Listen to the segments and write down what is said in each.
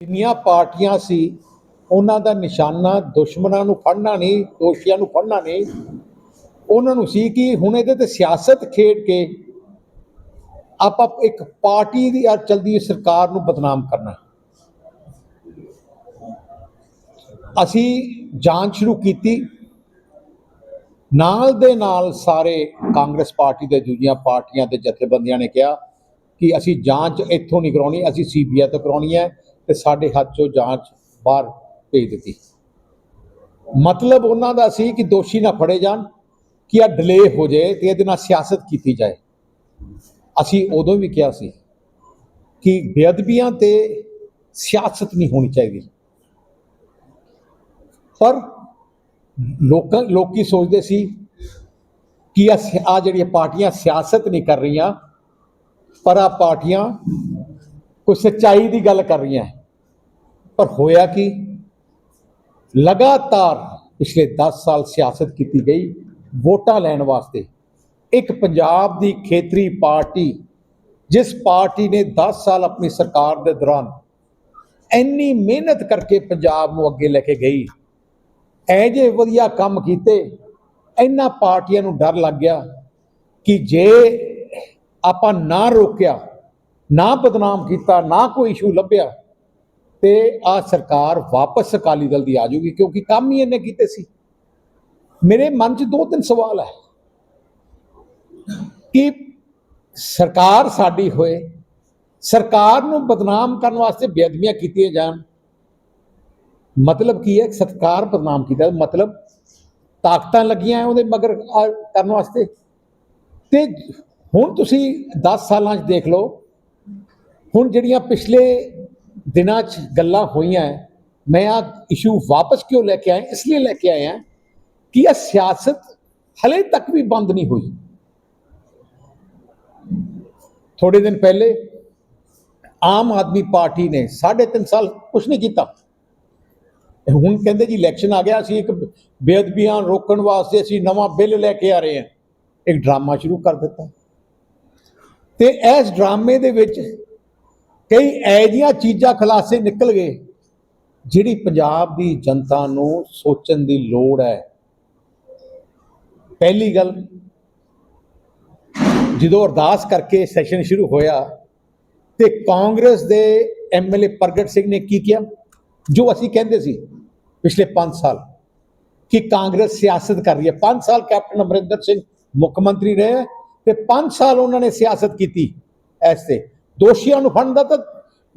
ਜਿੰਨੀਆਂ ਪਾਰਟੀਆਂ ਸੀ, ਉਹਨਾਂ ਦਾ ਨਿਸ਼ਾਨਾ ਦੁਸ਼ਮਣਾਂ ਨੂੰ ਫੜਨਾ ਨਹੀਂ, ਦੋਸ਼ੀਆਂ ਨੂੰ ਫੜਨਾ ਨਹੀਂ। ਉਹਨਾਂ ਨੂੰ ਸੀ ਕਿ ਹੁਣ ਇਹਦੇ ਤੇ ਸਿਆਸਤ ਖੇਡ ਕੇ ਆਪਾਂ ਇੱਕ ਪਾਰਟੀ ਦੀ ਆ ਚਲਦੀ ਸਰਕਾਰ ਨੂੰ ਬਦਨਾਮ ਕਰਨਾ ਅਸੀਂ ਜਾਂਚ ਸ਼ੁਰੂ ਕੀਤੀ। ਨਾਲ ਦੇ ਨਾਲ ਸਾਰੇ ਕਾਂਗਰਸ ਪਾਰਟੀ ਦੇ ਦੂਜੀਆਂ ਪਾਰਟੀਆਂ ਦੇ ਜਥੇਬੰਦੀਆਂ ਨੇ ਕਿਹਾ ਕਿ ਅਸੀਂ ਜਾਂਚ ਇੱਥੋਂ ਨਹੀਂ ਕਰਾਉਣੀ, ਅਸੀਂ ਸੀਬੀਆਈ ਤੋਂ ਕਰਾਉਣੀ ਹੈ। ਤੇ ਸਾਡੇ ਹੱਥ 'ਚੋਂ ਜਾਂਚ ਬਾਹਰ ਭੇਜ ਦਿੱਤੀ। ਮਤਲਬ ਉਹਨਾਂ ਦਾ ਸੀ ਕਿ ਦੋਸ਼ੀ ਨਾ ਫੜੇ ਜਾਣ, ਕਿ ਆ ਡਿਲੇ ਹੋ ਜਾਏ ਤੇ ਇਹਦੇ ਨਾਲ ਸਿਆਸਤ ਕੀਤੀ ਜਾਏ। ਅਸੀਂ ਉਦੋਂ ਵੀ ਕਿਹਾ ਸੀ ਕਿ ਬੇਅਦਬੀਆਂ ਤੇ ਸਿਆਸਤ ਨਹੀਂ ਹੋਣੀ ਚਾਹੀਦੀ। ਪਰ ਲੋਕਾਂ, ਲੋਕੀ ਸੋਚਦੇ ਸੀ ਕਿ ਆ ਜਿਹੜੀਆਂ ਪਾਰਟੀਆਂ ਸਿਆਸਤ ਨਹੀਂ ਕਰ ਰਹੀਆਂ, ਪਰ ਆ ਪਾਰਟੀਆਂ ਕੋਈ ਸੱਚਾਈ ਦੀ ਗੱਲ ਕਰ ਰਹੀਆਂ। ਪਰ ਹੋਇਆ ਕੀ? ਲਗਾਤਾਰ ਪਿਛਲੇ 10 ਸਾਲ ਸਿਆਸਤ ਕੀਤੀ ਗਈ, ਵੋਟਾਂ ਲੈਣ ਵਾਸਤੇ। ਇੱਕ ਪੰਜਾਬ ਦੀ ਖੇਤਰੀ ਪਾਰਟੀ, ਜਿਸ ਪਾਰਟੀ ਨੇ 10 ਸਾਲ ਆਪਣੀ ਸਰਕਾਰ ਦੇ ਦੌਰਾਨ ਇੰਨੀ ਮਿਹਨਤ ਕਰਕੇ ਪੰਜਾਬ ਨੂੰ ਅੱਗੇ ਲੈ ਕੇ ਗਈ ਐ ਜੇ ਵਧੀਆ ਕੰਮ ਕੀਤੇ, ਇਹਨਾਂ ਪਾਰਟੀਆਂ ਨੂੰ ਡਰ ਲੱਗ ਗਿਆ ਕਿ ਜੇ ਆਪਾਂ ਨਾ ਰੋਕਿਆ, ਨਾ ਬਦਨਾਮ ਕੀਤਾ, ਨਾ ਕੋਈ ਇਸ਼ੂ ਲੱਭਿਆ ਤੇ ਆ ਸਰਕਾਰ ਵਾਪਸ ਅਕਾਲੀ ਦਲ ਦੀ ਆ ਜਾਊਗੀ, ਕਿਉਂਕਿ ਕੰਮ ਹੀ ਇਹਨੇ ਕੀਤੇ ਸੀ। ਮੇਰੇ ਮਨ 'ਚ ਦੋ ਤਿੰਨ ਸਵਾਲ ਹੈ ਕਿ ਸਰਕਾਰ ਸਾਡੀ ਹੋਏ, ਸਰਕਾਰ ਨੂੰ ਬਦਨਾਮ ਕਰਨ ਵਾਸਤੇ ਬੇਅਦਬੀਆਂ ਕੀਤੀਆਂ ਜਾਣ। ਮਤਲਬ ਕੀ ਹੈ? ਸਰਕਾਰ ਬਦਨਾਮ ਕੀਤਾ। ਮਤਲਬ ਤਾਕਤਾਂ ਲੱਗੀਆਂ ਉਹਦੇ ਮਗਰ ਕਰਨ ਵਾਸਤੇ। ਤੇ ਹੁਣ ਤੁਸੀਂ 10 ਸਾਲਾਂ 'ਚ ਦੇਖ ਲਓ, ਹੁਣ ਜਿਹੜੀਆਂ ਪਿਛਲੇ ਦਿਨਾਂ 'ਚ ਗੱਲਾਂ ਹੋਈਆਂ ਮੈਂ ਆ ਇਸ਼ੂ ਵਾਪਸ ਕਿਉਂ ਲੈ ਕੇ ਆਇਆ, ਇਸ ਲਈ ਲੈ ਕੇ ਆਇਆ ਕਿ ਇਹ ਸਿਆਸਤ ਹਲੇ ਤੱਕ ਵੀ ਬੰਦ ਨਹੀਂ ਹੋਈ। ਥੋੜੇ ਦਿਨ ਪਹਿਲੇ ਆਮ ਆਦਮੀ ਪਾਰਟੀ ਨੇ 3.5 ਸਾਲ ਕੁਝ ਨਹੀਂ ਕੀਤਾ। ਹੁਣ ਕਹਿੰਦੇ ਜੀ ਇਲੈਕਸ਼ਨ ਆ ਗਿਆ, ਅਸੀਂ ਇੱਕ ਬੇਅਦਬੀਆਂ ਰੋਕਣ ਵਾਸਤੇ ਅਸੀਂ ਨਵਾਂ ਬਿੱਲ ਲੈ ਕੇ ਆ ਰਹੇ ਹਾਂ। ਇੱਕ ਡਰਾਮਾ ਸ਼ੁਰੂ ਕਰ ਦਿੱਤਾ। ਤੇ ਇਸ ਡਰਾਮੇ ਦੇ ਵਿੱਚ ਕਈ ਐਜੀਆਂ ਚੀਜ਼ਾਂ ਖੁਲਾਸੇ ਨਿਕਲ ਗਏ, ਜਿਹੜੀ ਪੰਜਾਬ ਦੀ ਜਨਤਾ ਨੂੰ ਸੋਚਣ ਦੀ ਲੋੜ ਹੈ। ਪਹਿਲੀ ਗੱਲ, ਜਦੋਂ ਅਰਦਾਸ ਕਰਕੇ ਸੈਸ਼ਨ ਸ਼ੁਰੂ ਹੋਇਆ, ਤੇ ਕਾਂਗਰਸ ਦੇ ਐਮਐਲਏ ਪ੍ਰਗਟ ਸਿੰਘ ਨੇ ਕੀ ਕਿਹਾ, ਜੋ ਅਸੀਂ ਕਹਿੰਦੇ ਸੀ ਪਿਛਲੇ 5 ਸਾਲ, ਕਿ ਕਾਂਗਰਸ ਸਿਆਸਤ ਕਰ ਰਹੀ ਹੈ। 5 ਸਾਲ ਕੈਪਟਨ ਅਮਰਿੰਦਰ ਸਿੰਘ ਮੁੱਖ ਮੰਤਰੀ ਰਹੇ, ਤੇ 5 ਸਾਲ ਉਹਨਾਂ ਨੇ ਸਿਆਸਤ ਕੀਤੀ ਐਸ ਤੇ। ਦੋਸ਼ੀਆਂ ਨੂੰ ਫੜਨ ਦਾ ਤਾਂ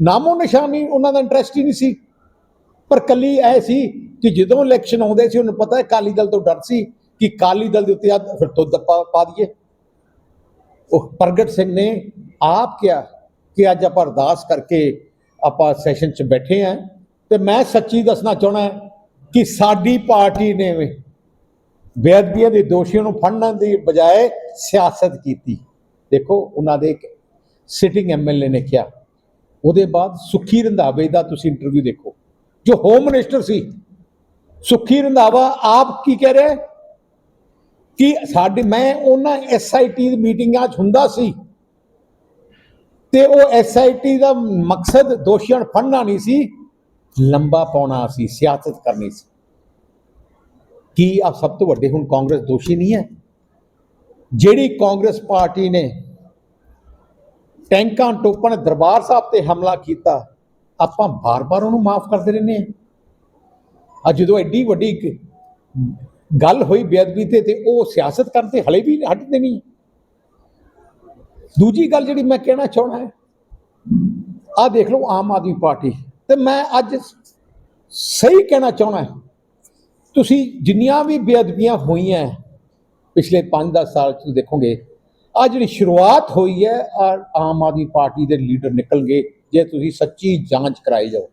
ਨਾਮੋ ਨਿਸ਼ਾਨੀ ਉਹਨਾਂ ਦਾ ਇੰਟਰਸਟ ਹੀ ਨਹੀਂ ਸੀ। ਪਰ ਕੱਲੀ ਐ ਸੀ ਕਿ ਜਦੋਂ ਇਲੈਕਸ਼ਨ ਆਉਂਦੇ ਸੀ, ਉਹਨੂੰ ਪਤਾ ਹੈ ਕਾਲੀ ਦਲ ਤੋਂ ਡਰ ਸੀ ਕਿ ਕਾਲੀ ਦਲ ਦੇ ਉੱਤੇ ਆ ਫਿਰ ਤੁੱਦ ਪਾ ਪਾ ਦਈਏ। ਉਹ ਪ੍ਰਗਟ ਸਿੰਘ ਨੇ ਆਪ ਕਿਹਾ ਕਿ ਅੱਜ ਆਪਾਂ ਅਰਦਾਸ ਕਰਕੇ ਆਪਾਂ ਸੈਸ਼ਨ 'ਚ ਬੈਠੇ ਆਂ ਤੇ ਮੈਂ ਸੱਚੀ ਦੱਸਣਾ ਚਾਹਣਾ ਕਿ ਸਾਡੀ ਪਾਰਟੀ ਨੇ ਬੇਅਦਬੀਆਂ ਦੇ ਦੋਸ਼ੀਆਂ ਨੂੰ ਫੜਨ ਦੀ ਬਜਾਏ ਸਿਆਸਤ ਕੀਤੀ। ਦੇਖੋ, ਉਹਨਾਂ ਦੇ ਸਿਟਿੰਗ ਐਮਐਲਏ ਨੇ ਕਿਹਾ। ਉਹਦੇ ਬਾਅਦ ਸੁਖੀ ਰੰਧਾਵੇ ਦਾ ਤੁਸੀਂ ਇੰਟਰਵਿਊ ਦੇਖੋ। ਜੋ ਹੋਮ ਮਿਨਿਸਟਰ ਸੀ, ਸੁਖੀ ਰੰਧਾਵਾ ਆਪ ਕੀ ਕਹਿ ਰਿਹਾ ਕਿ ਸਾਡੇ, ਮੈਂ ਉਹਨਾਂ ਐਸਆਈਟੀ ਦੀ ਮੀਟਿੰਗਾਂ 'ਚ ਹੁੰਦਾ ਸੀ। ਤੇ ਉਹ ਐਸਆਈਟੀ ਦਾ ਮਕਸਦ ਦੋਸ਼ੀਆਂ ਨੂੰ ਫੜਨਾ ਨਹੀਂ ਸੀ, ਲੰਬਾ ਪਾਉਣਾ ਸੀ, ਸਿਆਸਤ ਕਰਨੀ ਸੀ। ਕੀ ਆ ਸਭ ਤੋਂ ਵੱਡੇ ਹੁਣ ਕਾਂਗਰਸ ਦੋਸ਼ੀ ਨਹੀਂ ਹੈ? ਜਿਹੜੀ ਕਾਂਗਰਸ ਪਾਰਟੀ ਨੇ ਟੈਂਕਾਂ ਟੋਪਣ ਦਰਬਾਰ ਸਾਹਿਬ ਤੇ ਹਮਲਾ ਕੀਤਾ, ਆਪਾਂ ਬਾਰ-ਬਾਰ ਉਹਨੂੰ ਮਾਫ ਕਰਦੇ ਰਹਿੰਦੇ ਆ ਅੱਜ ਜਦੋਂ ਐਡੀ ਵੱਡੀ ਗੱਲ ਹੋਈ ਬੇਅਦਬੀ ਤੇ ਤੇ ਉਹ ਸਿਆਸਤ ਕਰਨ ਤੇ ਹਲੇ ਵੀ ਹਟਦੇ ਨਹੀਂ। ਦੂਜੀ ਗੱਲ ਜਿਹੜੀ ਮੈਂ ਕਹਿਣਾ ਚਾਹਣਾ ਹੈ, ਆਹ ਦੇਖ ਲਓ ਆਮ ਆਦਮੀ ਪਾਰਟੀ। ਤੇ ਮੈਂ ਅੱਜ ਸਹੀ ਕਹਿਣਾ ਚਾਹਣਾ ਤੁਸੀਂ ਜਿੰਨੀਆਂ ਵੀ ਬੇਅਦਬੀਆਂ ਹੋਈਆਂ ਪਿਛਲੇ 5-10 ਸਾਲ ਚ ਦੇਖੋਗੇ ਆ ਜਿਹੜੀ ਸ਼ੁਰੂਆਤ ਹੋਈ ਹੈ ਆ ਆਮ ਆਦਮੀ ਪਾਰਟੀ ਦੇ ਲੀਡਰ ਨਿਕਲ ਗਏ ਜੇ ਤੁਸੀਂ ਸੱਚੀ ਜਾਂਚ ਕਰਾਈ ਜਾਓ।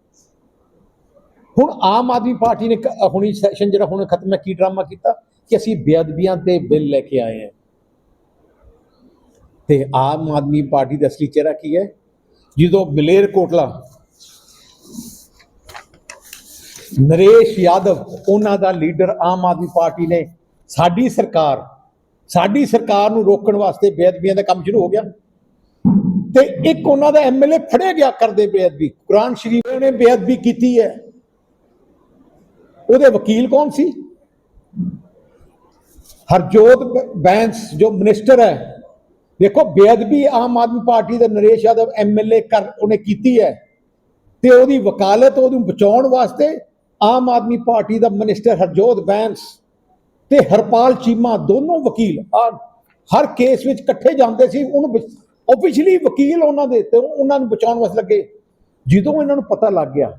ਹੁਣ ਆਮ ਆਦਮੀ ਪਾਰਟੀ ਨੇ ਹੁਣੀ ਸੈਸ਼ਨ ਜਿਹੜਾ ਹੁਣ ਖਤਮ ਹੈ, ਕੀ ਡਰਾਮਾ ਕੀਤਾ? ਕਿ ਅਸੀਂ ਬੇਅਦਬੀਆਂ ਤੇ ਬਿੱਲ ਲੈ ਕੇ ਆਏ ਹਾਂ। ਤੇ ਆਮ ਆਦਮੀ ਪਾਰਟੀ ਦਾ ਅਸਲੀ ਚਿਹਰਾ ਕੀ ਹੈ? ਜਦੋਂ ਮਲੇਰ ਕੋਟਲਾ, ਨਰੇਸ਼ ਯਾਦਵ, ਉਹਨਾਂ ਦਾ ਲੀਡਰ ਆਮ ਆਦਮੀ ਪਾਰਟੀ ਨੇ, ਸਾਡੀ ਸਰਕਾਰ ਸਾਡੀ ਸਰਕਾਰ ਨੂੰ ਰੋਕਣ ਵਾਸਤੇ ਬੇਅਦਬੀਆਂ ਦਾ ਕੰਮ ਸ਼ੁਰੂ ਹੋ ਗਿਆ। ਤੇ ਇੱਕ ਉਹਨਾਂ ਦਾ ਐਮਐਲਏ ਫੜਿਆ ਗਿਆ ਕਰਦੇ ਬੇਅਦਬੀ। ਕੁਰਾਨ ਸ਼ਰੀਫ ਨੇ ਬੇਅਦਬੀ ਕੀਤੀ ਹੈ। ਉਹਦੇ ਵਕੀਲ ਕੌਣ ਸੀ? ਹਰਜੋਤ ਬੈਂਸ, ਜੋ ਮਿਨਿਸਟਰ ਹੈ। ਦੇਖੋ, ਬੇਅਦਬੀ ਆਮ ਆਦਮੀ ਪਾਰਟੀ ਦਾ ਨਰੇਸ਼ ਯਾਦਵ ਐਮਐਲਏ ਕਰ ਉਹਨੇ ਕੀਤੀ ਹੈ। ਤੇ ਉਹਦੀ ਵਕਾਲਤ ਉਹਨੂੰ ਬਚਾਉਣ ਵਾਸਤੇ ਆਮ ਆਦਮੀ ਪਾਰਟੀ ਦਾ ਮਿਨਿਸਟਰ ਹਰਜੋਤ ਬੈਂਸ ਤੇ ਹਰਪਾਲ ਚੀਮਾ ਦੋਨੋਂ ਵਕੀਲ ਹਰ ਕੇਸ ਵਿੱਚ ਇਕੱਠੇ ਜਾਂਦੇ ਸੀ, ਉਹਨੂੰ ਆਫੀਸ਼ੀਅਲੀ ਵਕੀਲ ਉਹਨਾਂ ਦੇ ਤੇ ਉਹਨਾਂ ਨੂੰ ਬਚਾਉਣ ਵਾਸਤੇ ਲੱਗੇ। ਜਦੋਂ ਇਹਨਾਂ ਨੂੰ ਪਤਾ ਲੱਗ ਗਿਆ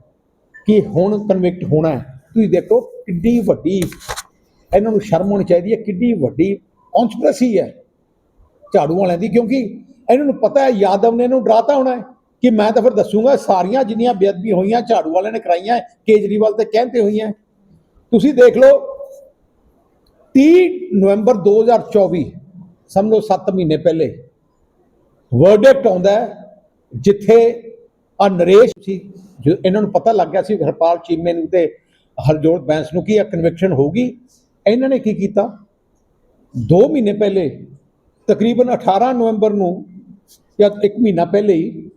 ਕਿ ਹੁਣ ਕਨਵਿਕਟ ਹੋਣਾ ਹੈ, ਤੁਸੀਂ ਦੇਖੋ ਕਿੱਡੀ ਵੱਡੀ, ਇਹਨਾਂ ਨੂੰ ਸ਼ਰਮ ਹੋਣੀ ਚਾਹੀਦੀ ਹੈ, ਕਿੱਡੀ ਵੱਡੀ ਕੌਨਸਪੀਰੇਸੀ ਹੈ ਝਾੜੂ ਵਾਲਿਆਂ ਦੀ, ਕਿਉਂਕਿ ਇਹਨਾਂ ਨੂੰ ਪਤਾ ਹੈ ਯਾਦਵ ਨੇ ਇਹਨੂੰ ਡਰਾਤਾ ਹੋਣਾ ਹੈ ਕਿ ਮੈਂ ਤਾਂ ਫਿਰ ਦੱਸੂਗਾ, ਸਾਰੀਆਂ ਜਿੰਨੀਆਂ ਬੇਅਦਬੀ ਹੋਈਆਂ, ਝਾੜੂ ਵਾਲਿਆਂ ਨੇ ਕਰਾਈਆਂ, ਕੇਜਰੀਵਾਲ ਤੇ ਕਹਿੰਦੇ ਹੋਈਆਂ। ਤੁਸੀਂ ਦੇਖ ਲਓ 30 ਨਵੰਬਰ 2024 ਸਮਝੋ 7 ਮਹੀਨੇ ਪਹਿਲੇ ਵਰਡਿਕਟ ਆਉਂਦਾ ਜਿੱਥੇ ਆ ਨਰੇਸ਼ ਸੀ, ਜੋ ਇਹਨਾਂ ਨੂੰ ਪਤਾ ਲੱਗ ਗਿਆ ਸੀ ਹਰਪਾਲ ਚੀਮੇ ਨੂੰ ਤੇ ਹਰਜੋਤ ਬੈਂਸ ਨੂੰ ਕਿ ਇਹ ਕਨਵਿਕਸ਼ਨ ਹੋਊਗੀ। ਇਹਨਾਂ ਨੇ ਕੀ ਕੀਤਾ? 2 ਮਹੀਨੇ ਪਹਿਲੇ, ਤਕਰੀਬਨ 18 ਨਵੰਬਰ ਨੂੰ ਜਾਂ 1 ਮਹੀਨਾ ਪਹਿਲੇ ਹੀ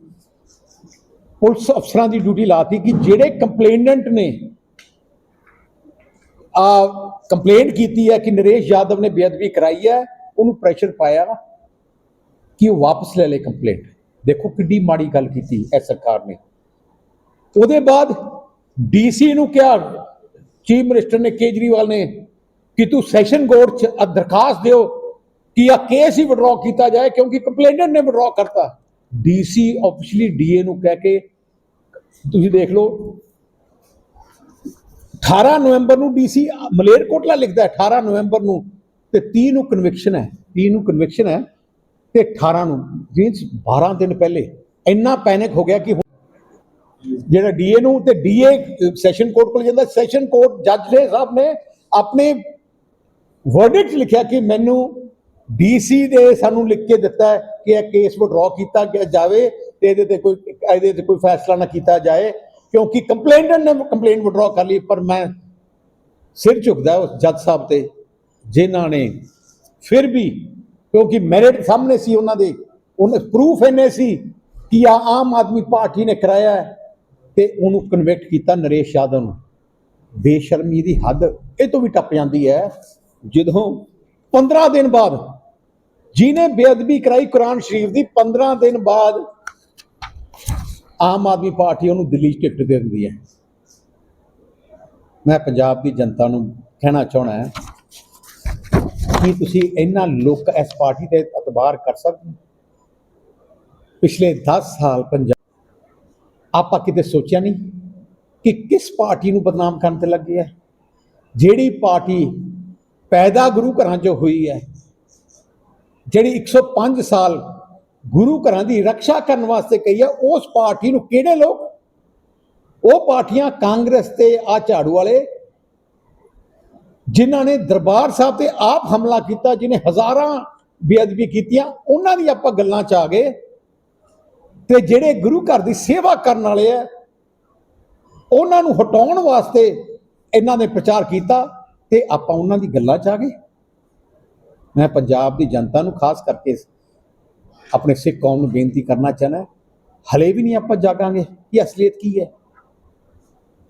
ਪੁਲਿਸ ਅਫਸਰਾਂ ਦੀ ਡਿਊਟੀ ਲਾਤੀ ਕਿ ਜਿਹੜੇ ਕੰਪਲੇਨੈਂਟ ਨੇ ਆ ਕੰਪਲੇਂਟ ਕੀਤੀ ਹੈ ਕਿ ਨਰੇਸ਼ ਯਾਦਵ ਨੇ ਬੇਅਦਬੀ ਕਰਾਈ ਹੈ, ਉਹਨੂੰ ਪ੍ਰੈਸ਼ਰ ਪਾਇਆ ਕਿ ਉਹ ਵਾਪਸ ਲੈ ਲੇ ਕੰਪਲੇਂਟ ਦੇਖੋ ਕਿੱਡੀ ਮਾੜੀ ਗੱਲ ਕੀਤੀ ਐ ਸਰਕਾਰ ਨੇ। ਉਹਦੇ ਬਾਅਦ ਡੀਸੀ ਨੂੰ ਕਿਹਾ ਚੀਫ ਮਿਨਿਸਟਰ ਨੇ ਕੇਜਰੀਵਾਲ ਨੇ ਕਿ ਤੂੰ ਸੈਸ਼ਨ ਕੋਰਟ 'ਚ ਦਰਖਾਸਤ ਦਿਓ ਕਿ ਆ ਕੇਸ ਹੀ ਵਿਡਰਾਅ ਕੀਤਾ ਜਾਏ ਕਿਉਂਕਿ ਕੰਪਲੇਨੈਂਟ ਨੇ ਵਿਡਰਾਅ ਕਰਤਾ। ਡੀਸੀ ਆਫੀਸ਼ੀਅਲੀ ਡੀਏ ਨੂੰ ਕਹਿ ਕੇ, ਤੁਸੀਂ ਦੇਖ ਲਓ 18 ਨਵੰਬਰ ਨੂੰ ਡੀਸੀ ਮਲੇਰਕੋਟਲਾ ਲਿਖਦਾ ਹੈ 18 ਨਵੰਬਰ ਨੂੰ। ਤੇ 30 ਨੂੰ ਕਨਵਿਕਸ਼ਨ ਹੈ 30 ਨੂੰ ਕਨਵਿਕਸ਼ਨ ਹੈ, ਤੇ 18 ਨੂੰ ਮੀਨਸ 12 ਦਿਨ ਪਹਿਲੇ। ਇੰਨਾ ਪੈਨਿਕ ਹੋ ਗਿਆ ਕਿ ਹੁਣ ਜਿਹੜਾ ਡੀਏ ਨੂੰ, ਤੇ ਡੀਏ ਸੈਸ਼ਨ ਕੋਰਟ ਕੋਲ ਜਾਂਦਾ। ਸੈਸ਼ਨ ਕੋਰਟ ਜੱਜ ਨੇ, ਸਾਹਿਬ ਨੇ ਆਪਣੇ ਵਰਡਿਕਟ ਲਿਖਿਆ ਕਿ ਮੈਨੂੰ ਡੀਸੀ ਦੇ ਸਾਨੂੰ ਲਿਖ ਕੇ ਦਿੱਤਾ ਕਿ ਇਹ ਕੇਸ ਵਿਡਰਾਅ ਕੀਤਾ ਗਿਆ ਜਾਵੇ, ਤੇ ਇਹਦੇ ਤੇ ਕੋਈ, ਇਹਦੇ ਤੇ ਕੋਈ ਫੈਸਲਾ ਨਾ ਕੀਤਾ ਜਾਏ। ਕਿਉਂਕਿ ਕੰਪਲੇਨਟ ਨੇ ਕੰਪਲੇਂਟ ਵਿਡਰਾਅ ਕਰ ਲਈ, ਪਰ ਮੈਂ ਸਿਰ ਝੁਕਦਾ ਉਸ ਜੱਜ ਸਾਹਿਬ ਤੇ, ਜਿਨ੍ਹਾਂ ਨੇ ਫਿਰ ਵੀ ਕਿਉਂਕਿ ਮੈਰਿਟ ਸਾਹਮਣੇ ਸੀ ਉਹਨਾਂ ਦੇ, ਉਹਨੇ ਪ੍ਰੂਫ ਇਹਨੇ ਸੀ ਕਿ ਆ ਆਮ ਆਦਮੀ ਪਾਰਟੀ ਨੇ ਕਰਾਇਆ ਹੈ ਤੇ ਉਹਨੂੰ ਕਨਵਿਕਟ ਕੀਤਾ ਨਰੇਸ਼ ਯਾਦਵ ਨੂੰ। ਬੇਸ਼ਰਮੀ ਦੀ ਹੱਦ, ਇਹ ਤੋਂ ਵੀ ਟੱਪ ਜਾਂਦੀ ਹੈ, ਜਦੋਂ 15 ਦਿਨ ਬਾਅਦ, ਜਿਹਨੇ ਬੇਅਦਬੀ ਕਰਾਈ ਕੁਰਾਨ ਸ਼ਰੀਫ ਦੀ 15 ਦਿਨ ਬਾਅਦ ਆਮ ਆਦਮੀ ਪਾਰਟੀ ਉਹਨੂੰ ਦਿੱਲੀ 'ਚ ਟਿਕਟ ਦੇ ਦਿੰਦੀ ਹੈ ਮੈਂ ਪੰਜਾਬ ਦੀ ਜਨਤਾ ਨੂੰ ਕਹਿਣਾ ਚਾਹਣਾ ਹੈ ਕਿ ਤੁਸੀਂ ਇਹਨਾਂ ਲੋਕ ਇਸ ਪਾਰਟੀ ਤੇ ਇਤਬਾਰ ਕਰ ਸਕਦੇ ਹੋ? ਪਿਛਲੇ 10 ਸਾਲ ਪੰਜਾਬ ਆਪਾਂ ਕਿਤੇ ਸੋਚਿਆ ਨਹੀਂ ਕਿ ਕਿਸ ਪਾਰਟੀ ਨੂੰ ਬਦਨਾਮ ਕਰਨ ਤੇ ਲੱਗੇ ਹੈ ਜਿਹੜੀ ਪਾਰਟੀ ਪੈਦਾ ਗੁਰੂ ਘਰਾਂ 'ਚੋਂ ਹੋਈ ਹੈ, ਜਿਹੜੀ 105 ਸਾਲ ਗੁਰੂ ਘਰਾਂ ਦੀ ਰੱਖਿਆ ਕਰਨ ਵਾਸਤੇ ਕਹੀ ਹੈ ਉਸ ਪਾਰਟੀ ਨੂੰ ਕਿਹੜੇ ਲੋਕ? ਉਹ ਪਾਰਟੀਆਂ ਕਾਂਗਰਸ ਤੇ ਆ ਝਾੜੂ ਵਾਲੇ, ਜਿਨ੍ਹਾਂ ਨੇ ਦਰਬਾਰ ਸਾਹਿਬ ਤੇ ਆਪ ਹਮਲਾ ਕੀਤਾ, ਜਿਨੇ ਹਜ਼ਾਰਾਂ ਬੇਅਦਬੀ ਕੀਤੀਆਂ, ਉਹਨਾਂ ਦੀ ਆਪਾਂ ਗੱਲਾਂ 'ਚ ਆ ਗਏ। ਤੇ ਜਿਹੜੇ ਗੁਰੂ ਘਰ ਦੀ ਸੇਵਾ ਕਰਨ ਵਾਲੇ ਆ, ਉਹਨਾਂ ਨੂੰ ਹਟਾਉਣ ਵਾਸਤੇ ਇਹਨਾਂ ਨੇ ਪ੍ਰਚਾਰ ਕੀਤਾ ਤੇ ਆਪਾਂ ਉਹਨਾਂ ਦੀ ਗੱਲਾਂ 'ਚ ਆ ਗਏ। ਮੈਂ ਪੰਜਾਬ ਦੀ ਜਨਤਾ ਨੂੰ ਖਾਸ ਕਰਕੇ ਆਪਣੇ ਸਿੱਖ ਕੌਮ ਨੂੰ ਬੇਨਤੀ ਕਰਨਾ ਚਾਹਨਾ ਹਲੇ ਵੀ ਨਹੀਂ ਆਪਾਂ ਜਾਗਾਂਗੇ ਕਿ ਅਸਲੀਅਤ ਕੀ ਹੈ?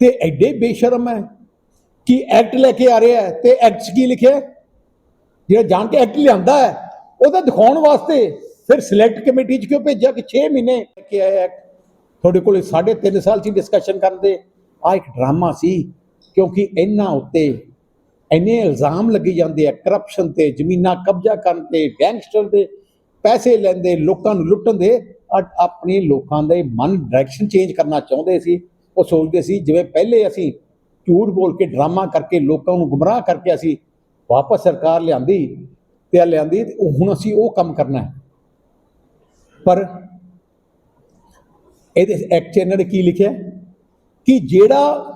ਤੇ ਐਡੇ ਬੇਸ਼ਰਮ ਹੈ ਕਿ ਐਕਟ ਲੈ ਕੇ ਆ ਰਿਹਾ ਹੈ ਤੇ ਐਕਟ 'ਚ ਕੀ ਲਿਖਿਆ ਜਿਹੜਾ ਜਾਣ ਕੇ ਐਕਟ ਲਿਆਂਦਾ ਹੈ, ਉਹਦਾ ਦਿਖਾਉਣ ਵਾਸਤੇ ਫਿਰ ਸਿਲੈਕਟ ਕਮੇਟੀ 'ਚ ਕਿਉਂ ਭੇਜਿਆ ਕਿ 6 ਮਹੀਨੇ ਲੈ ਕੇ ਆਇਆ ਐਕਟ ਤੁਹਾਡੇ ਕੋਲੇ 3.5 ਸਾਲ 'ਚ ਡਿਸਕਸ਼ਨ ਕਰਦੇ ਆ ਇੱਕ ਡਰਾਮਾ ਸੀ, ਕਿਉਂਕਿ ਇਹਨਾਂ ਉੱਤੇ ਇੰਨੇ ਇਲਜ਼ਾਮ ਲੱਗੇ ਜਾਂਦੇ ਆ ਕਰਪਸ਼ਨ ਤੇ, ਜ਼ਮੀਨਾਂ ਕਬਜ਼ਾ ਕਰਨ ਤੇ ਗੈਂਗਸਟਰ ਦੇ ਪੈਸੇ ਲੈਂਦੇ, ਲੋਕਾਂ ਨੂੰ ਲੁੱਟਣ ਦੇ ਅੱਜ ਆਪਣੇ ਲੋਕਾਂ ਦੇ ਮਨ ਡਾਇਰੈਕਸ਼ਨ ਚੇਂਜ ਕਰਨਾ ਚਾਹੁੰਦੇ ਸੀ। ਉਹ ਸੋਚਦੇ ਸੀ, ਜਿਵੇਂ ਪਹਿਲੇ ਅਸੀਂ ਝੂਠ ਬੋਲ ਕੇ ਡਰਾਮਾ ਕਰਕੇ ਲੋਕਾਂ ਨੂੰ ਗੁੰਮਰਾਹ ਕਰਕੇ ਅਸੀਂ ਵਾਪਸ ਸਰਕਾਰ ਲਿਆਂਦੀ ਤੇ ਲਿਆਂਦੀ ਤੇ ਉਹ ਹੁਣ ਅਸੀਂ ਉਹ ਕੰਮ ਕਰਨਾ ਹੈ। ਪਰ ਇਹਦੇ ਐਕਟ 'ਚ ਇਹਨਾਂ ਨੇ ਕੀ ਲਿਖਿਆ? ਕਿ ਜਿਹੜਾ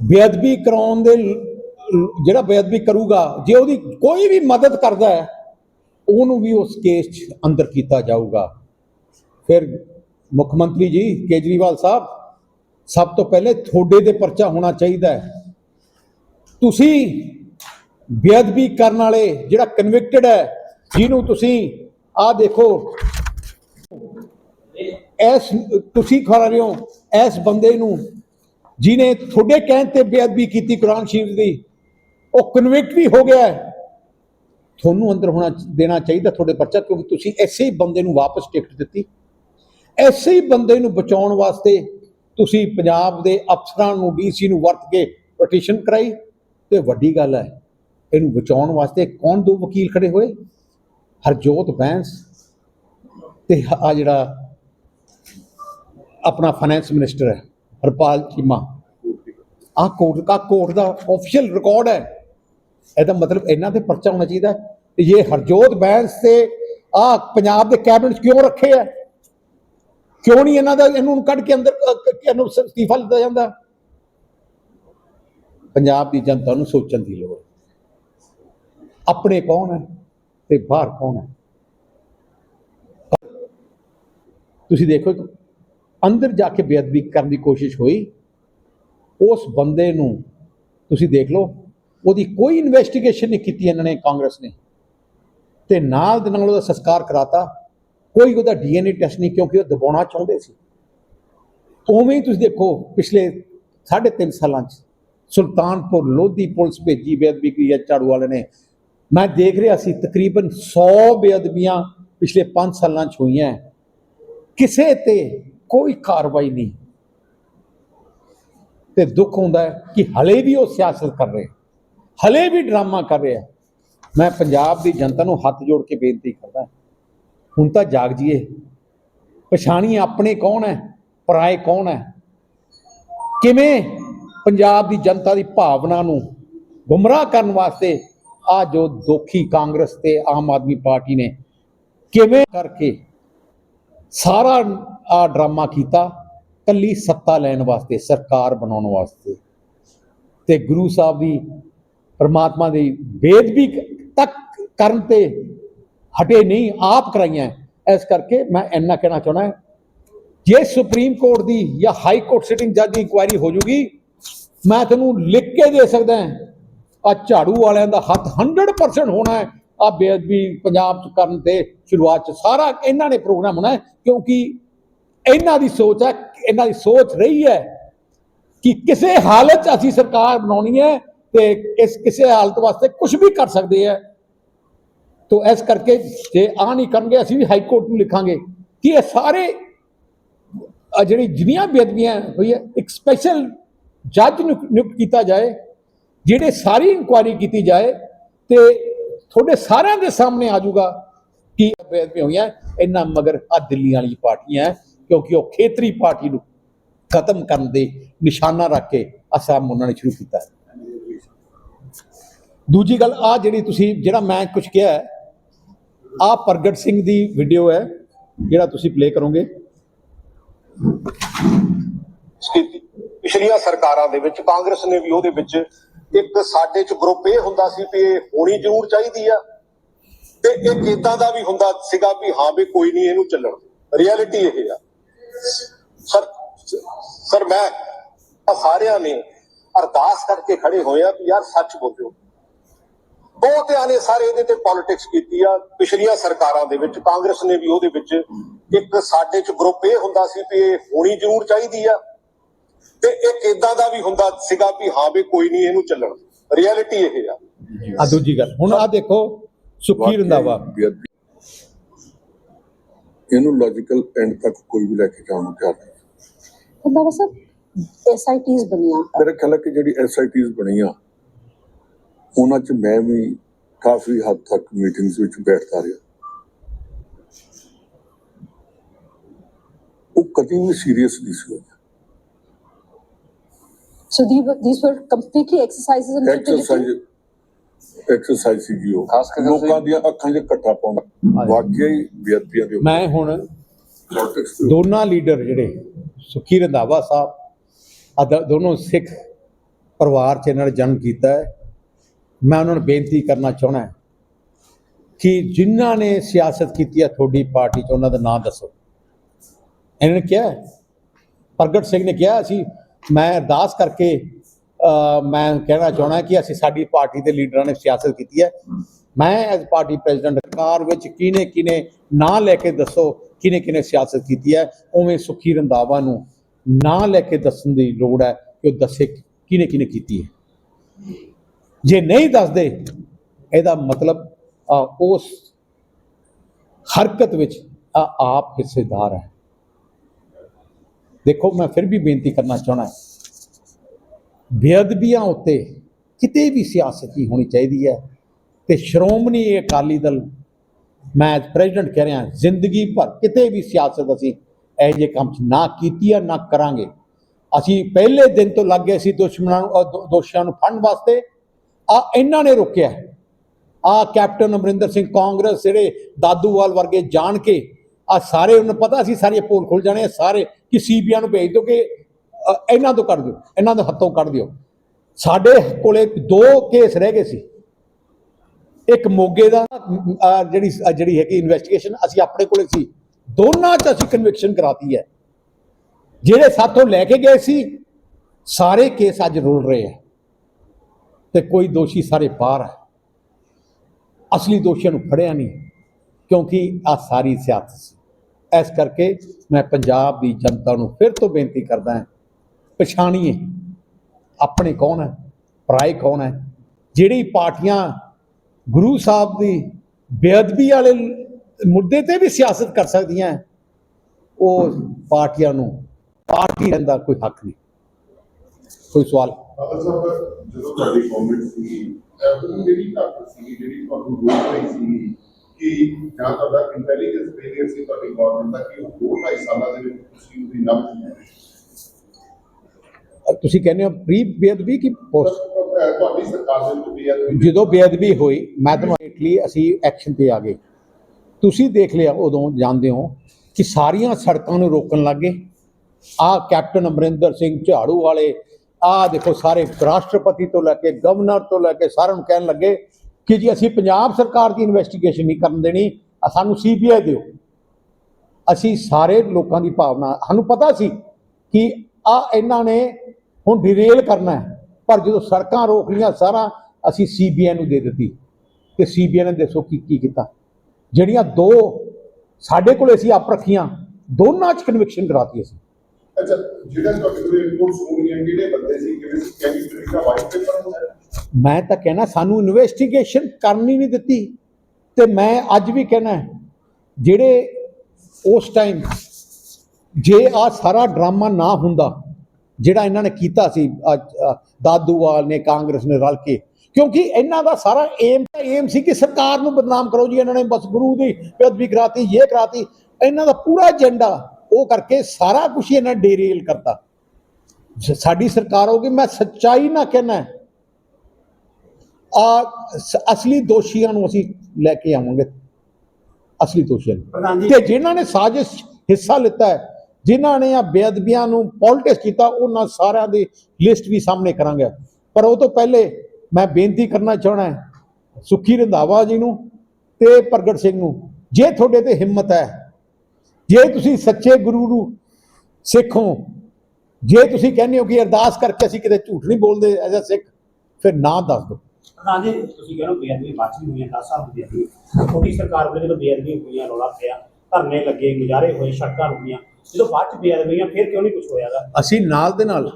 ਬੇਅਦਬੀ ਕਰਾਉਣ ਦੇ ਜਿਹੜਾ ਬੇਅਦਬੀ ਕਰੂਗਾ, ਜੇ ਉਹਦੀ ਕੋਈ ਵੀ ਮਦਦ ਕਰਦਾ ਹੈ ਉਹਨੂੰ ਵੀ ਉਸ ਕੇਸ 'ਚ ਅੰਦਰ ਕੀਤਾ ਜਾਊਗਾ। ਫਿਰ ਮੁੱਖ ਮੰਤਰੀ ਜੀ, ਕੇਜਰੀਵਾਲ ਸਾਹਿਬ, ਸਭ ਤੋਂ ਪਹਿਲੇ ਤੁਹਾਡੇ ਦੇ ਪਰਚਾ ਹੋਣਾ ਚਾਹੀਦਾ ਹੈ। ਤੁਸੀਂ ਬੇਅਦਬੀ ਕਰਨ ਵਾਲੇ ਜਿਹੜਾ ਕਨਵਿਕਟਡ ਹੈ, ਜਿਹਨੂੰ ਤੁਸੀਂ ਆਹ ਦੇਖੋ ਐਸ ਤੁਸੀਂ ਖਾ ਰਹੇ ਹੋ ਐਸ ਬੰਦੇ ਨੂੰ ਜਿਨੇ ਤੁਹਾਡੇ ਕਹਿਣ ਤੇ ਬੇਅਦਬੀ ਕੀਤੀ ਕੁਰਾਨ ਸ਼ਰੀਫ ਦੀ, ਉਹ ਕਨਵਿਕਟ ਵੀ ਹੋ ਗਿਆ ਤੁਹਾਨੂੰ ਅੰਦਰ ਹੋਣਾ ਦੇਣਾ ਚਾਹੀਦਾ ਤੁਹਾਡੇ ਪਰਚਾ, ਕਿਉਂਕਿ ਤੁਸੀਂ ਐਸੇ ਹੀ ਬੰਦੇ ਨੂੰ ਵਾਪਸ ਟਿਕਟ ਦਿੱਤੀ। ਐਸੇ ਹੀ ਬੰਦੇ ਨੂੰ ਬਚਾਉਣ ਵਾਸਤੇ ਤੁਸੀਂ ਪੰਜਾਬ ਦੇ ਅਫਸਰਾਂ ਨੂੰ, ਡੀਸੀ ਨੂੰ ਵਰਤ ਕੇ ਪਟੀਸ਼ਨ ਕਰਾਈ। ਤੇ ਵੱਡੀ ਗੱਲ ਹੈ, ਇਹਨੂੰ ਬਚਾਉਣ ਵਾਸਤੇ ਕੌਣ ਦੋ ਵਕੀਲ ਖੜੇ ਹੋਏ? ਹਰਜੋਤ ਬੈਂਸ ਤੇ ਆ ਜਿਹੜਾ ਆਪਣਾ ਫਾਈਨੈਂਸ ਮਿਨਿਸਟਰ ਹੈ, ਹਰਪਾਲ ਚੀਮਾ। ਆ ਕੋਰਟ ਦਾ ਕੋਰਟ ਦਾ ਆਫੀਸ਼ੀਅਲ ਰਿਕਾਰਡ ਹੈ। ਇਹਦਾ ਮਤਲਬ ਇਹਨਾਂ ਤੇ ਪਰਚਾ ਹੋਣਾ ਚਾਹੀਦਾ ਹੈ। ਤੇ ਇਹ ਹਰਜੋਤ ਬੈਂਸ ਤੇ ਆ ਪੰਜਾਬ ਦੇ ਕੈਬਨਿਟ ਕਿਉਂ ਰੱਖੇ ਆ? ਕਿਉਂ ਨਹੀਂ ਇਹਨਾਂ ਦਾ ਇਹਨੂੰ ਕੱਢ ਕੇ ਅੰਦਰ ਇਹਨੂੰ ਅਸਤੀਫਾ ਦਿੱਤਾ ਜਾਂਦਾ? ਪੰਜਾਬ ਦੀ ਜਨਤਾ ਨੂੰ ਸੋਚਣ ਦੀ ਲੋੜ। ਆਪਣੇ ਕੌਣ ਹੈ ਤੇ ਬਾਹਰ ਕੌਣ ਹੈ? ਤੁਸੀਂ ਦੇਖੋ ਅੰਦਰ ਜਾ ਕੇ ਬੇਅਦਬੀ ਕਰਨ ਦੀ ਕੋਸ਼ਿਸ਼ ਹੋਈ। ਉਸ ਬੰਦੇ ਨੂੰ ਤੁਸੀਂ ਦੇਖ ਲਓ। ਉਹਦੀ ਕੋਈ ਇਨਵੈਸਟੀਗੇਸ਼ਨ ਨਹੀਂ ਕੀਤੀ ਇਹਨਾਂ ਨੇ, ਕਾਂਗਰਸ ਨੇ। ਤੇ ਨਾਲ ਦੇ ਨਾਲ ਉਹਦਾ ਸੰਸਕਾਰ ਕਰਾਤਾ। ਕੋਈ ਉਹਦਾ ਡੀਐਨਏ ਟੈਸਟ ਨਹੀਂ, ਕਿਉਂਕਿ ਉਹ ਦਬਾਉਣਾ ਚਾਹੁੰਦੇ ਸੀ। ਉਵੇਂ ਹੀ ਤੁਸੀਂ ਦੇਖੋ, ਪਿਛਲੇ 3.5 ਸਾਲਾਂ 'ਚ ਸੁਲਤਾਨਪੁਰ ਲੋਧੀ ਪੁਲਿਸ ਭੇਜੀ ਬੇਅਦਬੀ ਕੀ ਹੈ ਝਾੜੂ ਵਾਲੇ ਨੇ। ਮੈਂ ਦੇਖ ਰਿਹਾ ਸੀ, ਤਕਰੀਬਨ 100 ਬੇਅਦਬੀਆਂ ਪਿਛਲੇ 5 ਸਾਲਾਂ 'ਚ ਹੋਈਆਂ। ਕਿਸੇ ਤੇ ਕੋਈ ਕਾਰਵਾਈ ਨਹੀਂ। ਤੇ ਦੁੱਖ ਹੁੰਦਾ ਕਿ ਹਲੇ ਵੀ ਉਹ ਸਿਆਸਤ ਕਰ ਰਹੇ। ਹਲੇ ਵੀ ਡਰਾਮਾ ਕਰ ਰਿਹਾ ਮੈਂ ਪੰਜਾਬ ਦੀ ਜਨਤਾ ਨੂੰ ਹੱਥ ਜੋੜ ਕੇ ਬੇਨਤੀ ਕਰਦਾ ਹੁਣ ਤਾਂ ਜਾਗ ਜੀਏ ਪਛਾਣੀਏ ਆਪਣੇ ਕੌਣ ਹੈ, ਪਰਾਏ ਕੌਣ ਹੈ? ਕਿਵੇਂ ਪੰਜਾਬ ਦੀ ਜਨਤਾ ਦੀ ਭਾਵਨਾ ਨੂੰ ਗੁੰਮਰਾਹ ਕਰਨ ਵਾਸਤੇ ਆ ਜੋ ਦੋਖੀ ਕਾਂਗਰਸ ਤੇ ਆਮ ਆਦਮੀ ਪਾਰਟੀ ਨੇ ਕਿਵੇਂ ਕਰਕੇ ਸਾਰਾ ਆ ਡਰਾਮਾ ਕੀਤਾ, ਕੱਲੀ ਸੱਤਾ ਲੈਣ ਵਾਸਤੇ, ਸਰਕਾਰ ਬਣਾਉਣ ਵਾਸਤੇ। ਤੇ ਗੁਰੂ ਸਾਹਿਬ ਦੀ ਪਰਮਾਤਮਾ ਦੀ ਬੇਦਬੀ ਤੱਕ ਕਰਨ ਤੇ ਹਟੇ ਨਹੀਂ, ਆਪ ਕਰਾਈਆਂ। ਇਸ ਕਰਕੇ ਮੈਂ ਇੰਨਾ ਕਹਿਣਾ ਚਾਹਣਾ ਜੇ ਸੁਪਰੀਮ ਕੋਰਟ ਦੀ ਜਾਂ ਹਾਈ ਕੋਰਟ ਸਿਟਿੰਗ ਜੱਜ ਦੀ ਇਨਕੁਆਇਰੀ ਹੋ ਜੂਗੀ, ਮੈਂ ਤੁਹਾਨੂੰ ਲਿਖ ਕੇ ਦੇ ਸਕਦਾ ਆ ਝਾੜੂ ਵਾਲਿਆਂ ਦਾ ਹੱਥ 100% ਹੋਣਾ ਹੈ ਆ ਬੇਅਦਬੀ ਪੰਜਾਬ ਚ ਕਰਨ ਤੇ ਸ਼ੁਰੂਆਤ ਚ ਸਾਰਾ ਇਹਨਾਂ ਨੇ ਪ੍ਰੋਗਰਾਮ ਹੋਣਾ ਕਿਉਂਕਿ ਇਹਨਾਂ ਦੀ ਸੋਚ ਹੈ, ਇਹਨਾਂ ਦੀ ਸੋਚ ਰਹੀ ਹੈ ਕਿ ਕਿਸੇ ਹਾਲਤ 'ਚ ਅਸੀਂ ਸਰਕਾਰ ਬਣਾਉਣੀ ਹੈ ਤੇ ਇਸ ਕਿਸੇ ਹਾਲਤ ਵਾਸਤੇ ਕੁਝ ਵੀ ਕਰ ਸਕਦੇ ਆ। ਤੋ ਇਸ ਕਰਕੇ ਜੇ ਆ ਨਹੀਂ ਕਰਨਗੇ ਅਸੀਂ ਵੀ ਹਾਈ ਕੋਰਟ ਨੂੰ ਲਿਖਾਂਗੇ ਕਿ ਇਹ ਸਾਰੇ ਜਿਹੜੀ ਜਿੰਨੀਆਂ ਬੇਅਦਬੀਆਂ ਹੋਈਆਂ ਇੱਕ ਸਪੈਸ਼ਲ ਜੱਜ ਨੂੰ ਨਿਯੁਕਤ ਕੀਤਾ ਜਾਏ ਜਿਹੜੇ ਸਾਰੀ ਇਨਕੁਆਇਰੀ ਕੀਤੀ ਜਾਏ ਤੇ ਤੁਹਾਡੇ ਸਾਰਿਆਂ ਦੇ ਸਾਹਮਣੇ ਆ ਜਾਊਗਾ ਕਿ ਇਹ ਬੇਅਦਬੀਆਂ ਹੋਈਆਂ ਇਹਨਾਂ ਮਗਰ ਆ ਦਿੱਲੀ ਵਾਲੀ ਪਾਰਟੀਆਂ ਹੈ, ਕਿਉਂਕਿ ਉਹ ਖੇਤਰੀ ਪਾਰਟੀ ਨੂੰ ਖਤਮ ਕਰਨ ਦੇ ਨਿਸ਼ਾਨਾ ਰੱਖ ਕੇ ਅਸਾਮ ਉਹਨਾਂ ਨੇ ਸ਼ੁਰੂ ਕੀਤਾ ਦੂਜੀ ਗੱਲ ਆ ਜਿਹੜੀ ਤੁਸੀਂ, ਜਿਹੜਾ ਮੈਂ ਕੁਝ ਕਿਹਾ ਹੈ ਆ ਪ੍ਰਗਟ ਸਿੰਘ ਦੀ ਵੀਡੀਓ ਹੈ, ਜਿਹੜਾ ਤੁਸੀਂ ਪਲੇ ਕਰੋਗੇ। ਪਿਛਲੀਆਂ ਸਰਕਾਰਾਂ ਦੇ ਵਿੱਚ, ਕਾਂਗਰਸ ਨੇ ਵੀ ਉਹਦੇ ਵਿੱਚ ਇੱਕ ਸਾਡੇ ਚ ਗਰੁੱਪ ਇਹ ਹੁੰਦਾ ਸੀ ਵੀ ਇਹ ਹੋਣੀ ਜ਼ਰੂਰ ਚਾਹੀਦੀ ਆ। ਤੇ ਇੱਕ ਇਦਾਂ ਦਾ ਵੀ ਹੁੰਦਾ ਸੀਗਾ ਵੀ ਹਾਂ ਵੀ ਕੋਈ ਨਹੀਂ ਇਹਨੂੰ ਚੱਲਣ ਰਿਐਲਿਟੀ ਇਹ ਆ। ਸਰ ਸਰ, ਮੈਂ ਸਾਰਿਆਂ ਨੇ ਅਰਦਾਸ ਕਰਕੇ ਖੜੇ ਹੋਏ ਆ ਵੀ ਯਾਰ ਸੱਚ ਬੋਲਿਓ। ਬਹੁਤਿਆਂ ਨੇ ਸਾਰੇ ਇਹਦੇ ਤੇ ਪੋਲਿਟਿਕਸ ਕੀਤੀ ਆ। ਪਿਛਲੀਆਂ ਸਰਕਾਰਾਂ ਦੇ ਵਿੱਚ ਕਾਂਗਰਸ ਨੇ ਵੀ ਉਹਦੇ ਵਿੱਚ ਇੱਕ ਸਾਡੇ ਚ ਗਰੁੱਪ ਇਹ ਹੁੰਦਾ ਸੀ ਵੀ ਇਹ ਹੋਣੀ ਜ਼ਰੂਰ ਚਾਹੀਦੀ ਆ। ਤੇ ਇੱਕ ਇਦਾਂ ਦਾ ਵੀ ਹੁੰਦਾ ਸੀਗਾ ਵੀ ਹਾਂ ਵੀ ਕੋਈ ਨਹੀਂ ਇਹਨੂੰ ਚੱਲਣ। ਰਿਐਲਿਟੀ ਇਹ ਆ। ਆ ਦੂਜੀ ਗੱਲ। ਹੁਣ ਆ ਦੇਖੋ ਸੁਖੀ ਰੰਦਾਵਾ। ਇਹਨੂੰ ਲੌਜੀਕਲ ਐਂਡ ਤੱਕ ਕੋਈ ਵੀ ਲੈ ਕੇ ਜਾਣ ਨੂੰ ਤਿਆਰ ਨਹੀਂ। ਰੰਧਾਵਾ ਸਾਹਿਬ ਐਸਆਈਟੀਜ਼ ਬਣੀਆਂ। ਮੇਰਾ ਖਿਆਲ ਕਿ ਜਿਹੜੀ ਐਸਆਈਟੀਜ਼ ਬਣੀਆਂ ਉਹਨਾਂ 'ਚ ਮੈਂ ਵੀ ਕਾਫੀ ਹੱਦ ਤੱਕ ਮੀਟਿੰਗਸ ਵਿੱਚ ਬੈਠਦਾ ਰਿਹਾ। ਉਹ ਕਦੀ ਵੀ ਸੀਰੀਅਸ ਨਹੀਂ ਸੀ ਹੋਇਆ। So these were, these were completely exercises in futility exercise exercise ਸੀਗੀ ਉਹ। ਖਾਸ ਕਰਕੇ ਲੋਕਾਂ ਦੀਆਂ ਅੱਖਾਂ 'ਚ ਕੱਟਾ ਪਾਉਂਦਾ ਵਾਕਿਆ ਹੀ ਬੇਅਦਬੀਆਂ ਦੇ ਮੈਂ ਹੁਣ ਦੇ ਦੋਨਾਂ ਲੀਡਰ ਜਿਹੜੇ ਸੁਖੀ ਰੰਧਾਵਾ ਸਾਹਿਬ ਆ ਦ- ਦੋਨੋਂ ਸਿੱਖ ਪਰਿਵਾਰ ਚ ਇਹਨਾਂ ਨੇ ਜਨਮ ਕੀਤਾ ਹੈ। ਮੈਂ ਉਹਨਾਂ ਨੂੰ ਬੇਨਤੀ ਕਰਨਾ ਚਾਹਣਾ ਕਿ ਜਿਨ੍ਹਾਂ ਨੇ ਸਿਆਸਤ ਕੀਤੀ ਹੈ ਤੁਹਾਡੀ ਪਾਰਟੀ ਚ, ਉਹਨਾਂ ਦਾ ਨਾਮ ਦੱਸੋ। ਇਹਨਾਂ ਨੇ ਕਿਹਾ ਪ੍ਰਗਟ ਸਿੰਘ ਨੇ ਕਿਹਾ, ਅਸੀਂ ਮੈਂ ਅਰਦਾਸ ਕਰਕੇ ਮੈਂ ਕਹਿਣਾ ਚਾਹਣਾ ਕਿ ਅਸੀਂ ਸਾਡੀ ਪਾਰਟੀ ਦੇ ਲੀਡਰਾਂ ਨੇ ਸਿਆਸਤ ਕੀਤੀ ਹੈ। ਮੈਂ ਐਜ਼ ਪਾਰਟੀ ਪ੍ਰੈਜ਼ੀਡੈਂਟ ਕਾਰ ਵਿੱਚ ਕਿਨੇ ਕਿਨੇ ਨਾਂ ਲੈ ਕੇ ਦੱਸੋ ਕਿਨੇ ਕਿਨੇ ਸਿਆਸਤ ਕੀਤੀ ਹੈ, ਉਵੇਂ ਸੁਖੀ ਰੰਦਾਵਾ ਨੂੰ ਨਾਂ ਲੈ ਕੇ ਦੱਸਣ ਦੀ ਲੋੜ ਹੈ ਕਿ ਉਹ ਦੱਸੇ ਕਿਨੇ ਕਿਨੇ ਕੀਤੀ ਹੈ। ਜੇ ਨਹੀਂ ਦੱਸਦੇ ਇਹਦਾ ਮਤਲਬ ਆ, ਉਸ ਹਰਕਤ ਵਿੱਚ ਆ ਆਪ ਹਿੱਸੇਦਾਰ ਹੈ। ਦੇਖੋ ਮੈਂ ਫਿਰ ਵੀ ਬੇਨਤੀ ਕਰਨਾ ਚਾਹਣਾ ਬੇਅਦਬੀਆਂ ਉੱਤੇ ਕਿਤੇ ਵੀ ਸਿਆਸਤ ਨਹੀਂ ਹੋਣੀ ਚਾਹੀਦੀ ਹੈ ਤੇ ਸ਼੍ਰੋਮਣੀ ਅਕਾਲੀ ਦਲ ਮੈਂ ਐਜ਼ ਪ੍ਰੈਜ਼ੀਡੈਂਟ ਕਹਿ ਰਿਹਾ ਜ਼ਿੰਦਗੀ ਭਰ ਕਿਤੇ ਵੀ ਸਿਆਸਤ ਅਸੀਂ ਇਹੋ ਜਿਹੇ ਕੰਮ 'ਚ ਨਾ ਕੀਤੀ ਹੈ ਨਾ ਕਰਾਂਗੇ। ਅਸੀਂ ਪਹਿਲੇ ਦਿਨ ਤੋਂ ਲੱਗ ਗਏ ਸੀ ਦੁਸ਼ਮਣਾਂ ਨੂੰ ਦੋ- ਦੋਸ਼ੀਆਂ ਨੂੰ ਫੜਨ ਵਾਸਤੇ। ਆ ਇਹਨਾਂ ਨੇ ਰੋਕਿਆ ਆ ਕੈਪਟਨ ਅਮਰਿੰਦਰ ਸਿੰਘ ਕਾਂਗਰਸ ਜਿਹੜੇ ਦਾਦੂਵਾਲ ਵਰਗੇ ਜਾਣ ਕੇ ਆ ਸਾਰੇ ਉਹਨੂੰ ਪਤਾ ਸੀ ਸਾਰੇ ਪੋਲ ਖੁੱਲ ਜਾਣੇ ਸਾਰੇ ਕਿ ਸੀਬੀਆਈ ਨੂੰ ਭੇਜ ਦਿਓ ਕਿ ਇਹਨਾਂ ਤੋਂ ਕੱਢ ਦਿਓ, ਇਹਨਾਂ ਦੇ ਹੱਥੋਂ ਕੱਢ ਦਿਓ। ਸਾਡੇ ਕੋਲੇ ਦੋ ਕੇਸ ਰਹਿ ਗਏ ਸੀ। ਇੱਕ ਮੋਗੇ ਦਾ ਜਿਹੜੀ ਜਿਹੜੀ ਹੈਗੀ ਇਨਵੈਸਟੀਗੇਸ਼ਨ ਅਸੀਂ ਆਪਣੇ ਕੋਲੇ ਸੀ। ਦੋਨਾਂ 'ਚ ਅਸੀਂ ਕਨਵਿਕਸ਼ਨ ਕਰਾਤੀ ਹੈ। ਜਿਹੜੇ ਸਾਥੋਂ ਲੈ ਕੇ ਗਏ ਸੀ, ਸਾਰੇ ਕੇਸ ਅੱਜ ਰੁਲ ਰਹੇ ਆ ਤੇ ਕੋਈ ਦੋਸ਼ੀ ਸਾਰੇ ਬਾਹਰ ਹੈ। ਅਸਲੀ ਦੋਸ਼ੀਆਂ ਨੂੰ ਫੜਿਆ ਨਹੀਂ, ਕਿਉਂਕਿ ਆ ਸਾਰੀ ਸਿਆਸਤ ਸੀ। ਇਸ ਕਰਕੇ ਮੈਂ ਪੰਜਾਬ ਦੀ ਜਨਤਾ ਨੂੰ ਫਿਰ ਤੋਂ ਬੇਨਤੀ ਕਰਦਾ ਹਾਂ, ਪਛਾਣੀਏ, ਆਪਣੇ ਕੌਣ ਹੈ, ਪਰਾਏ ਕੌਣ ਹੈ? ਜਿਹੜੀ ਪਾਰਟੀਆਂ ਗੁਰੂ ਸਾਹਿਬ ਦੀ ਬੇਅਦਬੀ ਵਾਲੇ ਮੁੱਦੇ ਤੇ ਵੀ ਸਿਆਸਤ ਕਰ ਸਕਦੀਆਂ, ਉਹ ਪਾਰਟੀਆਂ ਨੂੰ ਪਾਰਟੀ ਦਾ ਕੋਈ ਹੱਕ ਨਹੀਂ। ਕੋਈ ਸਵਾਲ? ਬਾਬਾ ਸਾਹਿਬ ਜਦੋਂ ਤੁਹਾਡੀ ਗਵਰਨਮੈਂਟ ਸੀ ਉਹ ਜਿਹੜੀ ਤਾਕਤ ਸੀ ਜਿਹੜੀ ਤੁਹਾਨੂੰ ਰੋਕ ਰਹੀ ਸੀ ਕਿ ਜਾਂ ਤੁਹਾਡਾ ਇੰਟੈਲੀਜੈਂਸ ਫੇਲਿਅਰ ਸੀ ਤੁਹਾਡੀ ਗਵਰਨਮੈਂਟ ਦਾ ਕਿ ਉਹ ਦੋ ਢਾਈ ਸਾਲਾਂ ਦੇ ਵਿੱਚ ਤੁਸੀਂ ਉਹਦੀ ਨਬਜ਼ ਨਹੀਂ ਅ, ਤੁਸੀਂ ਕਹਿੰਦੇ ਹੋ ਪ੍ਰੀ ਬੇਅਦਬੀ ਕਿ ਪੋਸਟ ਤੁਹਾਡੀ ਸਰਕਾਰ ਦੇ ਹੈ। ਜਦੋਂ ਬੇਅਦਬੀ ਹੋਈ ਮੈਂ ਤੁਹਾਨੂੰ ਇਟਲੀ ਅਸੀਂ ਐਕਸ਼ਨ ਤੇ ਆ ਗਏ। ਤੁਸੀਂ ਦੇਖ ਲਿਆ ਉਦੋਂ ਜਾਣਦੇ ਹੋ ਕਿ ਸਾਰੀਆਂ ਸੜਕਾਂ ਨੂੰ ਰੋਕਣ ਲੱਗੇ ਆ ਕੈਪਟਨ ਅਮਰਿੰਦਰ ਸਿੰਘ ਝਾੜੂ ਵਾਲੇ ਆ ਦੇਖੋ ਸਾਰੇ ਰਾਸ਼ਟਰਪਤੀ ਤੋਂ ਲੈ ਕੇ ਗਵਰਨਰ ਤੋਂ ਲੈ ਕੇ ਸਾਰਿਆਂ ਨੂੰ ਕਹਿਣ ਲੱਗੇ ਕਿ ਜੀ ਅਸੀਂ ਪੰਜਾਬ ਸਰਕਾਰ ਦੀ ਇਨਵੈਸਟੀਗੇਸ਼ਨ ਨਹੀਂ ਕਰਨ ਦੇਣੀ, ਆਹ ਸਾਨੂੰ ਸੀਬੀਆਈ ਦਿਓ। ਅਸੀਂ ਸਾਰੇ ਲੋਕਾਂ ਦੀ ਭਾਵਨਾ, ਸਾਨੂੰ ਪਤਾ ਸੀ ਕਿ ਆ ਇਹਨਾਂ ਨੇ ਹੁਣ ਡਿਰੇਲ ਕਰਨਾ ਪਰ ਜਦੋਂ ਸੜਕਾਂ ਰੋਕ ਲਈਆਂ ਸਾਰਾ, ਅਸੀਂ ਸੀਬੀਆਈ ਨੂੰ ਦੇ ਦਿੱਤੀ ਤੇ ਸੀਬੀਆਈ ਨੇ ਦੱਸੋ ਕੀ ਕੀ ਕੀਤਾ। ਜਿਹੜੀਆਂ ਦੋ ਸਾਡੇ ਕੋਲ ਅਸੀਂ ਆਪ ਰੱਖੀਆਂ, ਦੋਨਾਂ ਚ ਕਨਵਿਕਸ਼ਨ ਕਰਾਤੀ ਅਸੀਂ। ਅੱਛਾ ਜਿਹੜਾ ਤੁਹਾਡੇ ਕੋਲ ਰਿਪੋਰਟਸ ਹੋਣਗੀਆਂ ਕਿਹੜੇ ਬੰਦੇ ਸੀ? ਕਿਵੇਂ ਸੀ ਕੈਮਿਸਟਰੀ ਦਾ ਵਾਈਟ ਪੇਪਰ ਹੁੰਦਾ ਮੈਂ ਤਾਂ ਕਹਿਣਾ ਸਾਨੂੰ ਇਨਵੈਸਟੀਗੇਸ਼ਨ ਕਰਨੀ ਨਹੀਂ ਦਿੱਤੀ। ਤੇ ਮੈਂ ਅੱਜ ਵੀ ਕਹਿਣਾ ਜਿਹੜੇ ਉਸ ਟਾਈਮ ਜੇ ਆ ਸਾਰਾ ਡਰਾਮਾ ਨਾ ਹੁੰਦਾ ਜਿਹੜਾ ਇਹਨਾਂ ਨੇ ਕੀਤਾ ਸੀ ਅੱਜ, ਦਾਦੂਵਾਲ ਨੇ ਕਾਂਗਰਸ ਨੇ ਰਲ ਕੇ ਕਿਉਂਕਿ ਇਹਨਾਂ ਦਾ ਸਾਰਾ ਏਮ ਤਾਂ ਏਮ ਸੀ ਕਿ ਸਰਕਾਰ ਨੂੰ ਬਦਨਾਮ ਕਰੋ ਜੀ ਇਹਨਾਂ ਨੇ ਬਸ ਗੁਰੂ ਦੀ ਬੇਅਦਬੀ ਕਰਾਤੀ ਇਹ ਕਰਾਤੀ। ਇਹਨਾਂ ਦਾ ਪੂਰਾ ਏਜੰਡਾ ਉਹ ਕਰਕੇ ਸਾਰਾ ਕੁਝ ਇਹਨਾਂ ਡੇਰੇਲ ਕਰਤਾ। ਸਾਡੀ ਸਰਕਾਰ ਹੋਗੀ ਮੈਂ ਸੱਚਾਈ ਨਾ ਕਹਿਣਾ ਆ ਅਸਲੀ ਦੋਸ਼ੀਆਂ ਨੂੰ ਅਸੀਂ ਲੈ ਕੇ ਆਵਾਂਗੇ। ਅਸਲੀ ਦੋਸ਼ੀਆਂ ਨੂੰ। ਤੇ ਜਿਨ੍ਹਾਂ ਨੇ ਸਾਜ਼ਿਸ਼ ਹਿੱਸਾ ਲਿੱਤਾ ਹੈ ਜਿਨ੍ਹਾਂ ਨੇ ਆ ਬੇਅਦਬੀਆਂ ਨੂੰ ਪੋਲਿਟਿਕਸ ਕੀਤਾ ਉਹਨਾਂ ਸਾਰਿਆਂ ਦੀ ਲਿਸਟ ਵੀ ਸਾਹਮਣੇ ਕਰਾਂਗੇ। ਪਰ ਉਹ ਤੋਂ ਪਹਿਲੇ ਮੈਂ ਬੇਨਤੀ ਕਰਨਾ ਚਾਹਣਾ ਹੈ ਸੁਖੀ ਰੰਧਾਵਾ ਜੀ ਨੂੰ ਤੇ ਪ੍ਰਗਟ ਸਿੰਘ ਨੂੰ ਜੇ ਤੁਹਾਡੇ ਤੇ ਹਿੰਮਤ ਹੈ ਜੇ ਤੁਸੀਂ ਸੱਚੇ ਗੁਰੂ ਨੂੰ ਸਿੱਖ ਜੇ ਤੁਸੀਂ ਕਹਿੰਦੇ ਹੋ ਕਿ ਅਰਦਾਸ ਕਰਕੇ ਅਸੀਂ ਕਿਤੇ ਝੂਠ ਨਹੀਂ ਬੋਲਦੇ ਐਜ਼ ਅ ਸਿੱਖ ਫਿਰ ਨਾ ਦੱਸ ਦਿਓ। ਹਾਂ ਜੀ ਤੁਸੀਂ ਕਹਿੰਦੇ ਹੋ ਬੇਅਦਬੀ ਬਾਅਦ ਚ ਵੀ ਹੋਈਆਂ 10 ਸਾਲ ਦੀ। ਬੇਅਦਬੀ ਛੋਟੀ ਸਰਕਾਰ ਵੇਲੇ ਜਦੋਂ ਬੇਅਦਬੀ ਹੋਈਆਂ ਰੌਲਾ ਪਿਆ। ਧਰਨੇ ਲੱਗੇ ਗੁਜ਼ਾਰੇ ਹੋਏ ਸੜਕਾਂ ਰੁਕੀਆਂ। ਜਦੋਂ ਬਾਅਦ ਚ ਬੇਅਦਬੀਆਂ ਫਿਰ ਕਿਉਂ ਨਹੀਂ ਕੁਝ ਹੋਇਆਗਾ? ਅਸੀਂ ਨਾਲ ਦੇ ਨਾਲ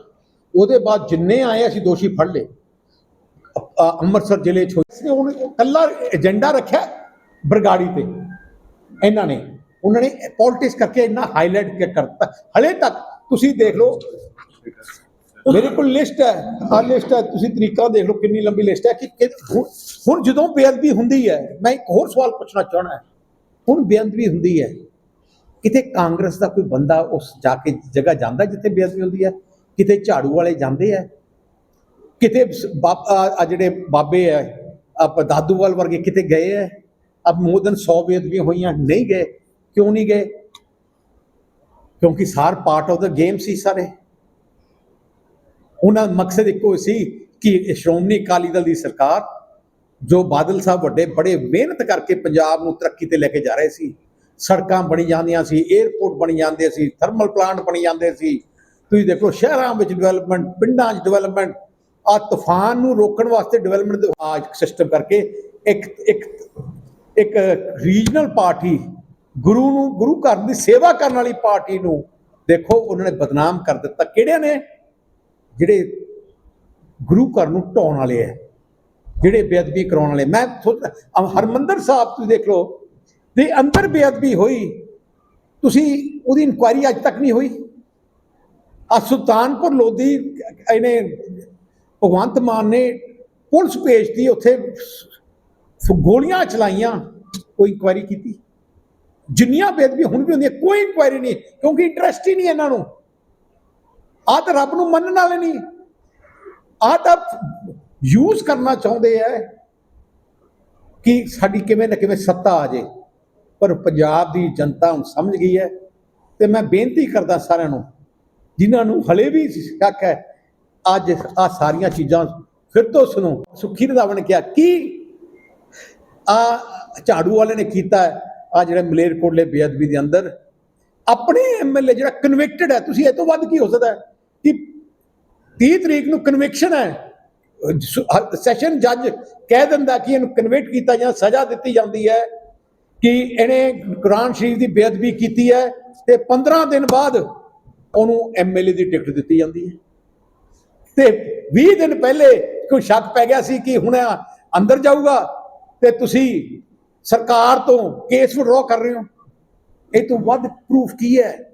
ਉਹਦੇ ਬਾਅਦ ਜਿੰਨੇ ਆਏ ਅਸੀਂ ਦੋਸ਼ੀ ਫੜ ਲਏ। ਅੰਮ੍ਰਿਤਸਰ ਜ਼ਿਲ੍ਹੇ ਚ ਉਹਨੇ ਕੱਲਾ ਏਜੰਡਾ ਰੱਖਿਆ ਬਰਗਾੜੀ ਤੇ ਇਹਨਾਂ ਨੇ। ਉਹਨਾਂ ਨੇ ਪੋਲਿਟਿਕਸ ਕਰਕੇ ਇੰਨਾ ਹਾਈਲਾਈਟ ਕਰਤਾ। ਹਲੇ ਤੱਕ ਤੁਸੀਂ ਦੇਖ ਲਓ, ਮੇਰੇ ਕੋਲ ਲਿਸਟ ਹੈ, ਆ ਲਿਸਟ ਹੈ, ਤੁਸੀਂ ਤਰੀਕਾ ਦੇਖ ਲਓ ਕਿੰਨੀ ਲੰਬੀ ਲਿਸਟ ਹੈ ਕਿ ਹੁਣ- ਜਦੋਂ ਬੇਅਦਬੀ ਹੁੰਦੀ ਹੈ, ਮੈਂ ਇੱਕ ਹੋਰ ਸਵਾਲ ਪੁੱਛਣਾ ਚਾਹਣਾ ਹੈ। ਹੁਣ ਬੇਅਦਬੀ ਹੁੰਦੀ ਹੈ, ਕਿਤੇ ਕਾਂਗਰਸ ਦਾ ਕੋਈ ਬੰਦਾ ਉਸ ਜਾ ਕੇ ਜਗ੍ਹਾ ਜਾਂਦਾ ਜਿੱਥੇ ਬੇਅਦਬੀ ਹੁੰਦੀ ਹੈ? ਕਿਤੇ ਝਾੜੂ ਵਾਲੇ ਜਾਂਦੇ ਆ ਕਿਤੇ ਆ- ਜਿਹੜੇ ਬਾਬੇ ਆ ਆਪ ਦਾਦੂਵਾਲ ਵਰਗੇ ਕਿਤੇ ਗਏ ਆ ਅਬ ਮੋਰ 100 ਬੇਅਦਬੀਆਂ ਹੋਈਆਂ, ਨਹੀਂ ਗਏ। ਕਿਉਂ ਨਹੀਂ ਗਏ? ਕਿਉਂਕਿ ਸਾਰ ਪਾਰਟ ਆਫ ਦਾ ਗੇਮ ਸੀ ਸਾਰੇ। ਉਹਨਾਂ ਦਾ ਮਕਸਦ ਇੱਕੋ ਸੀ ਕਿ ਸ਼੍ਰੋਮਣੀ ਅਕਾਲੀ ਦਲ ਦੀ ਸਰਕਾਰ, ਜੋ ਬਾਦਲ ਸਾਹਿਬ ਵੱਡੇ, ਬੜੇ ਮਿਹਨਤ ਕਰਕੇ ਪੰਜਾਬ ਨੂੰ ਤਰੱਕੀ ਤੇ ਲੈ ਕੇ ਜਾ ਰਹੇ ਸੀ, ਸੜਕਾਂ ਬਣੀ ਜਾਂਦੀਆਂ ਸੀ 에ਅਰਪੋਰਟ ਬਣੀ ਜਾਂਦੇ ਸੀ ਥਰਮਲ ਪਲਾਂਟ ਬਣੀ ਜਾਂਦੇ ਸੀ। ਤੁਸੀਂ ਦੇਖੋ, ਸ਼ਹਿਰਾਂ ਵਿੱਚ ਡਿਵੈਲਪਮੈਂਟ ਪਿੰਡਾਂ 'ਚ ਡਿਵੈਲਪਮੈਂਟ ਆ ਤੂਫਾਨ ਨੂੰ ਰੋਕਣ ਵਾਸਤੇ ਡਿਵੈਲਪਮੈਂਟ ਦੇ ਆ ਸਿਸਟਮ ਕਰਕੇ ਇੱਕ ਇੱਕ ਇੱਕ ਰੀਜਨਲ ਪਾਰਟੀ ਗੁਰੂ ਨੂੰ, ਗੁਰੂ ਘਰ ਦੀ ਸੇਵਾ ਕਰਨ ਵਾਲੀ ਪਾਰਟੀ ਨੂੰ ਦੇਖੋ, ਉਹਨਾਂ ਨੇ ਬਦਨਾਮ ਕਰ ਦਿੱਤਾ। ਕਿਹੜਿਆਂ ਨੇ? ਜਿਹੜੇ ਗੁਰੂ ਘਰ ਨੂੰ ਢਾਉਣ ਵਾਲੇ ਹੈ ਜਿਹੜੇ ਬੇਅਦਬੀ ਕਰਾਉਣ ਵਾਲੇ। ਮੈਂ ਸੋਚ- ਹਰਮੰਦਰ ਸਾਹਿਬ ਤੁਸੀਂ ਦੇਖ ਲਓ, ਦੇ ਅੰਦਰ ਬੇਅਦਬੀ ਹੋਈ। ਤੁਸੀਂ ਉਹਦੀ ਇਨਕੁਆਇਰੀ ਅੱਜ ਤੱਕ ਨਹੀਂ ਹੋਈ। ਆ ਸੁਲਤਾਨਪੁਰ ਲੋਧੀ, ਇਹਨੇ ਭਗਵੰਤ ਮਾਨ ਨੇ ਪੁਲਿਸ ਭੇਜਤੀ, ਉੱਥੇ ਗੋਲੀਆਂ ਚਲਾਈਆਂ, ਕੋਈ ਇਨਕੁਆਇਰੀ ਕੀਤੀ। ਜਿੰਨੀਆਂ ਬੇਅਦਬੀ ਹੁਣ ਵੀ ਹੁੰਦੀਆਂ, ਕੋਈ ਇਨਕੁਆਇਰੀ ਨਹੀਂ, ਕਿਉਂਕਿ ਇੰਟਰਸਟ ਹੀ ਨਹੀਂ ਇਹਨਾਂ ਨੂੰ। ਆ ਤਾਂ ਰੱਬ ਨੂੰ ਮੰਨਣ ਵਾਲੇ ਨਹੀਂ। ਆ ਤਾਂ ਯੂਜ਼ ਕਰਨਾ ਚਾਹੁੰਦੇ ਐ ਕਿ ਸਾਡੀ ਕਿਵੇਂ ਨਾ ਕਿਵੇਂ ਸੱਤਾ ਆ ਜੇ ਪਰ ਪੰਜਾਬ ਦੀ ਜਨਤਾ ਹੁਣ ਸਮਝ ਗਈ ਹੈ ਤੇ ਮੈਂ ਬੇਨਤੀ ਕਰਦਾ ਸਾਰਿਆਂ ਨੂੰ, ਜਿਨ੍ਹਾਂ ਨੂੰ ਹਲੇ ਵੀ ਸ਼ੱਕ ਹੈ, ਅੱਜ ਆ ਸਾਰੀਆਂ ਚੀਜ਼ਾਂ ਫਿਰ ਤੋਂ ਸੁਣੋ। ਸੁਖੀ ਰੰਧਾਵਾ ਨੇ ਕਿਹਾ ਕੀ ਆ ਝਾੜੂ ਵਾਲੇ ਨੇ ਕੀਤਾ ਆ ਜਿਹੜੇ ਮਲੇਰਕੋਟਲੇ ਬੇਅਦਬੀ ਦੇ ਅੰਦਰ, ਆਪਣੇ ਐਮਐਲਏ ਜਿਹੜਾ ਕਨਵਿਕਟਡ ਹੈ, ਤੁਸੀਂ ਇਹ ਤੋਂ ਵੱਧ ਕੀ ਹੋ ਸਕਦਾ ਕਿ 30 ਤਰੀਕ ਨੂੰ ਕਨਵਿਕਸ਼ਨ ਹੈ ਸੈਸ਼ਨ ਜੱਜ ਕਹਿ ਦਿੰਦਾ ਕਿ ਇਹਨੂੰ ਕਨਵਿਕਟ ਕੀਤਾ ਜਾਂ ਸਜ਼ਾ ਦਿੱਤੀ ਜਾਂਦੀ ਹੈ ਕਿ ਇਹਨੇ ਕੁਰਾਨ ਸ਼ਰੀਫ ਦੀ ਬੇਅਦਬੀ ਕੀਤੀ ਹੈ ਤੇ 15 ਦਿਨ ਬਾਅਦ ਉਹਨੂੰ ਐਮਐਲਏ ਦੀ ਟਿਕਟ ਦਿੱਤੀ ਜਾਂਦੀ ਹੈ। ਤੇ 20 ਦਿਨ ਪਹਿਲੇ ਕੋਈ ਸ਼ੱਕ ਪੈ ਗਿਆ ਸੀ ਕਿ ਹੁਣ ਇਹ ਅੰਦਰ ਜਾਊਗਾ ਤੇ ਤੁਸੀਂ ਸਰਕਾਰ ਤੋਂ ਕੇਸ ਵਿਡਰਾਅ ਕਰ ਰਹੇ ਹੋ। ਇਹ ਤੋਂ ਵੱਧ ਪ੍ਰੂਫ ਕੀ ਹੈ?